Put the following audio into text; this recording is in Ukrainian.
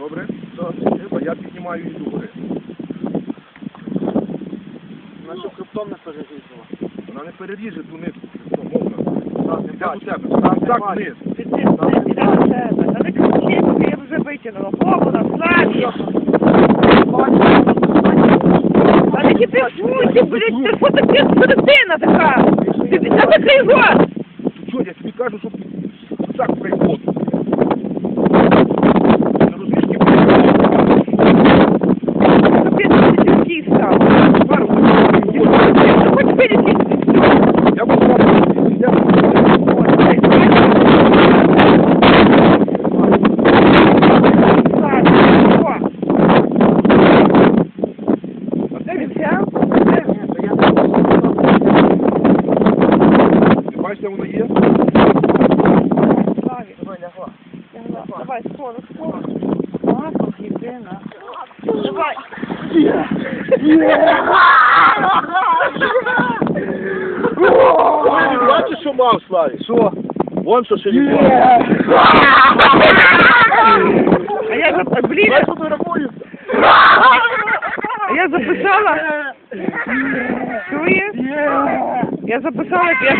Добре? А я піднімаю її догори. Наша хребтом не перерізала. Вона не переріже ту нитку. Що, можна? До бачу. тебе. Так, не Так вниз. Ти ти ти. Та не кричи, поки я вже витягнула. Хлопна, славі. Та не кипішуйте, блядь, це що таке дитина така? Ти ти такий рот. Що, я тобі кажу, щоб так прийшло. Я буду вам я А де він? Ти бачиш, де воно є? Давай, скоро, скоро. Мапах, єдина. Давай. Ой, не бачиш, що мав, Славі? Що? Вон що ще не А я зап... Блін, Я фотографуюся. а я записала. Чуєш? Я записала, як я